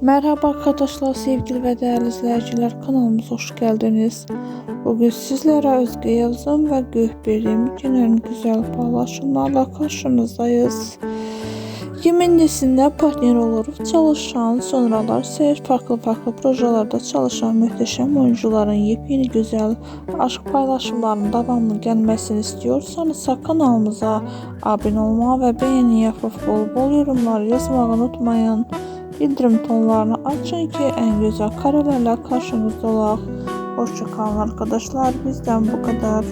Merhaba arkadaşlar, sevgili ve değerli izleyiciler kanalımıza hoş geldiniz. Bugün sizlere Özge Yıldızım ve Gökber'in günün güzel paylaşımlarla karşınızdayız. Yemin dizisinde partner olup çalışan, sonralar seyir farklı farklı projelerde çalışan muhteşem oyuncuların yepyeni güzel aşk paylaşımlarının devamlı gelmesini istiyorsanız kanalımıza abone olmayı ve beğeni yapıp bol bol yorumlar yazmayı unutmayın. Bildirim tonlarını açın ki en güzel karelerle karşınızda olaq. Hoşça kalın arkadaşlar. Bizden bu kadar.